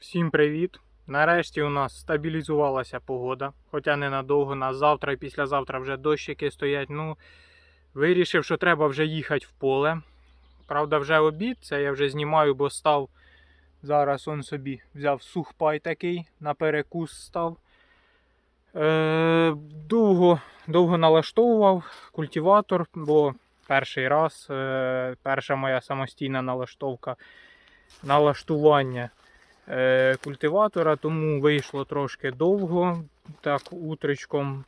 Всім привіт! Нарешті у нас стабілізувалася погода, хоча ненадовго. На завтра і післязавтра вже дощики стоять. Ну, вирішив, що треба вже їхати в поле. Правда, вже обід, це я вже знімаю, бо став. Зараз он собі взяв сухпай такий, на перекус став. Е, довго, довго налаштовував культиватор, бо перший раз, е, перша моя самостійна налаштовка налаштування культиватора, тому вийшло трошки довго. Так, утречком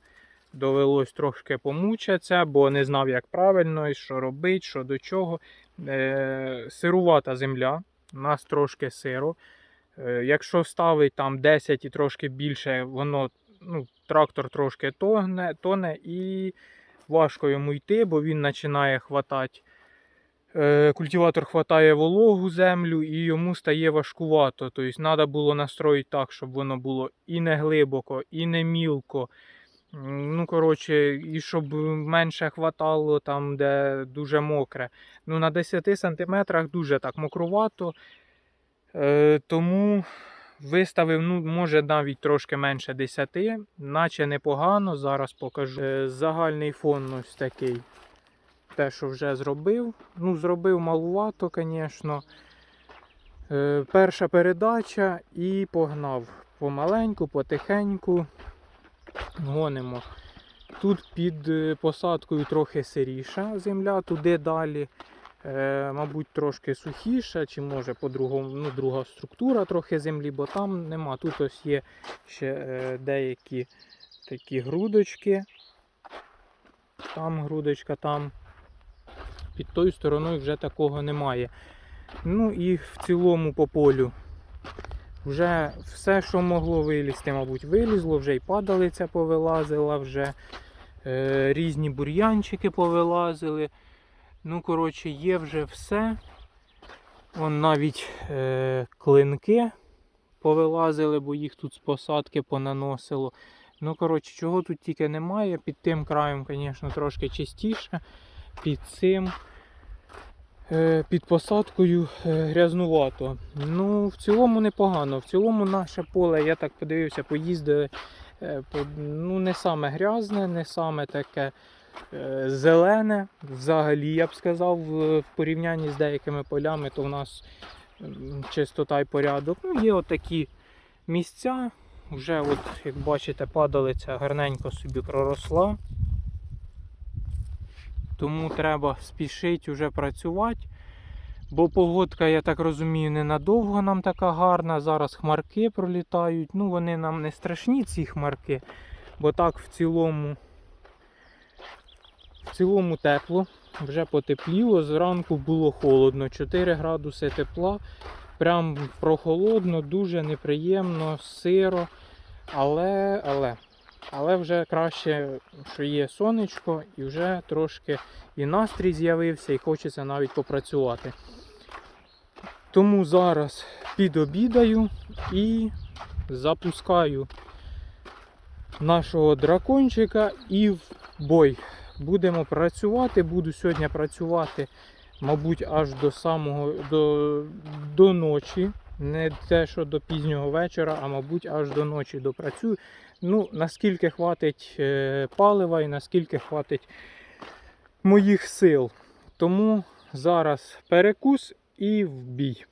довелось трошки помучатися, бо не знав, як правильно, що робити, що до чого. Е, сирувата земля, у нас трошки сиро. Е, якщо ставить там 10 і трошки більше, воно ну, трактор трошки тоне, тоне і важко йому йти, бо він починає хватати. Е, Культиватор хватає вологу землю і йому стає важкувато. Тобто треба було настроїти так, щоб воно було і не глибоко, і не мілко. Ну, коротше, і щоб менше хватало там, де дуже мокре. Ну, на 10 сантиметрах дуже так мокрувато. Е, тому виставив, ну, може навіть трошки менше 10, наче непогано. Зараз покажу. Е, загальний фон ось такий. Те, що вже зробив. Ну, зробив малувато, звісно. Е, перша передача і погнав помаленьку, потихеньку. Гонимо. Тут під е, посадкою трохи сиріша земля, туди далі. Е, мабуть, трошки сухіша, чи може по-другому, ну, друга структура трохи землі, бо там нема. Тут ось є ще деякі такі грудочки. Там грудочка, там. Під тою стороною вже такого немає. Ну і в цілому по полю. Вже все, що могло вилізти, мабуть, вилізло, вже і падалиця повилазила, вже е, різні бур'янчики повилазили. Ну, коротше, є вже все. Вон навіть е, клинки повилазили, бо їх тут з посадки понаносило. Ну, коротше, чого тут тільки немає. Під тим краєм, звісно, трошки чистіше. Під цим, під посадкою е, грязнувато. Ну, в цілому непогано. В цілому наше поле, я так подивився, поїздили. е, Ну, не саме грязне, не саме таке е, зелене. Взагалі, я б сказав, в порівнянні з деякими полями, то в нас чистота і порядок. Ну, є отакі місця. Вже, от, як бачите, падалиця гарненько собі проросла. Тому треба спішити вже працювати. Бо погодка, я так розумію, ненадовго нам така гарна. Зараз хмарки пролітають. Ну, вони нам не страшні, ці хмарки. Бо так в цілому, в цілому тепло. Вже потепліло. Зранку було холодно. 4 градуси тепла. Прям прохолодно, дуже неприємно, сиро. Але, але, але вже краще, що є сонечко, і вже трошки і настрій з'явився, і хочеться навіть попрацювати. Тому зараз підобідаю і запускаю нашого дракончика і в бой. Будемо працювати. Буду сьогодні працювати, мабуть, аж до самого до, до ночі. Не те, що до пізнього вечора, а мабуть аж до ночі допрацюю. Ну, наскільки хватить е, палива і наскільки хватить моїх сил. Тому зараз перекус і в бій.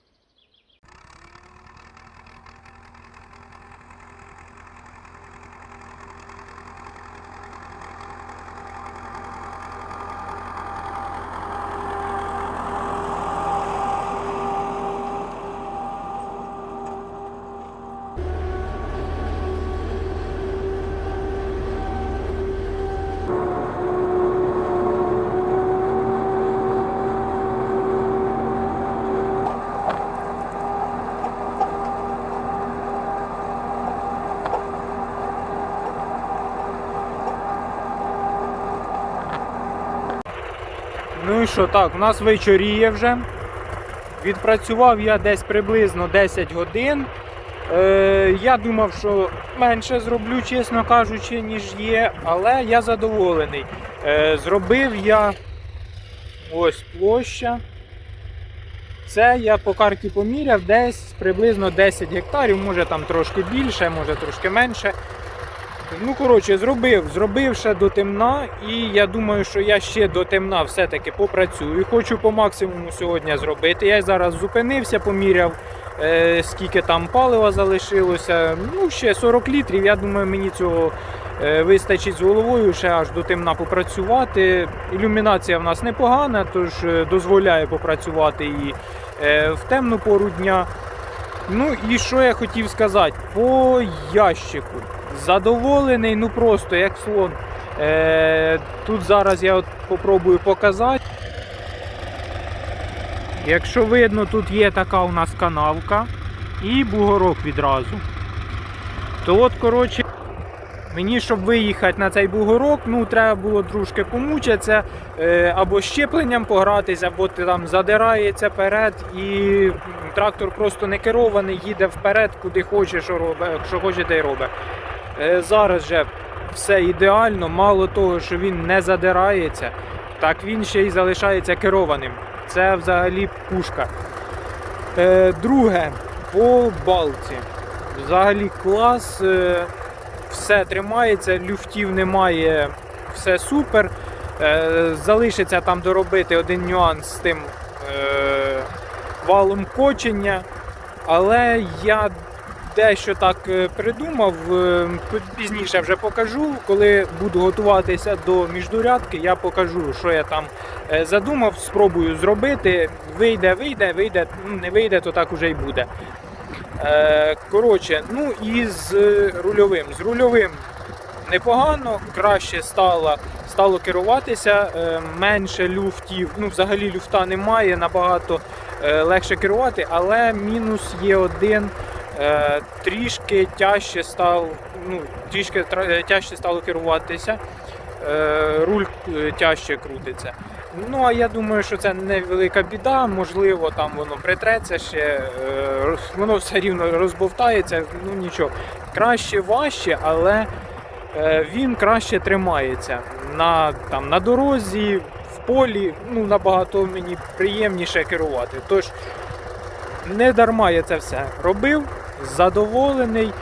Ну і що, так, у нас вечоріє вже. Відпрацював я десь приблизно 10 годин. Е, я думав, що менше зроблю, чесно кажучи, ніж є, але я задоволений. Е, зробив я ось площа. Це я по карті поміряв десь приблизно 10 гектарів, може там трошки більше, може трошки менше. Ну, коротше, зробив, зробив ще до темна, і я думаю, що я ще до темна все-таки попрацюю. Хочу по максимуму сьогодні зробити. Я зараз зупинився, поміряв, е, скільки там палива залишилося. Ну, ще 40 літрів. Я думаю, мені цього е, вистачить з головою ще аж до темна попрацювати. Ілюмінація в нас непогана, тож е, дозволяє попрацювати і е, в темну пору дня. Ну і що я хотів сказати по ящику. Задоволений, ну просто як слон. Е, тут зараз я от попробую показати. Якщо видно, тут є така у нас канавка і бугорок відразу. То от, коротше, мені, щоб виїхати на цей бугорок, ну треба було трошки помучитися, е, або щепленням погратися, або там задирається вперед, і трактор просто не керований, їде вперед, куди хоче, що робить, що хоче, те й робить. Е, Зараз же все ідеально, мало того, що він не задирається, так він ще й залишається керованим. Це взагалі пушка. Е, Друге, по балці. Взагалі клас, е, все тримається, люфтів немає, все супер. Залишиться там доробити один нюанс з тим валом кочення. Але я дещо так е, придумав, е, пізніше вже покажу. Коли буду готуватися до міждурядки, я покажу, що я там е, задумав, спробую зробити. Вийде, вийде, вийде, ну, не вийде, то так уже й буде. Коротше, ну і з рульовим. З рульовим непогано, краще стало, стало керуватися, менше люфтів. Ну, взагалі люфта немає, набагато легше керувати, але мінус є один. Е, Трішки тяжче став, ну, трішки е, тяжче стало керуватися. Е, Руль тяжче крутиться. Ну, а я думаю, що це невелика біда, можливо, там воно притреться ще, воно все рівно розбовтається, ну нічого. Краще важче, але він краще тримається. На, там, на дорозі, в полі, ну, набагато мені приємніше керувати. Тож, не дарма я це все робив, задоволений.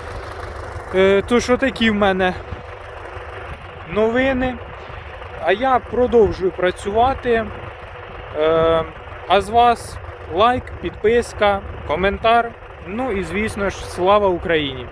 То що отакі в мене новини. А я продовжую працювати. Е, а з вас лайк, підписка, коментар. Ну і звісно ж, слава Україні!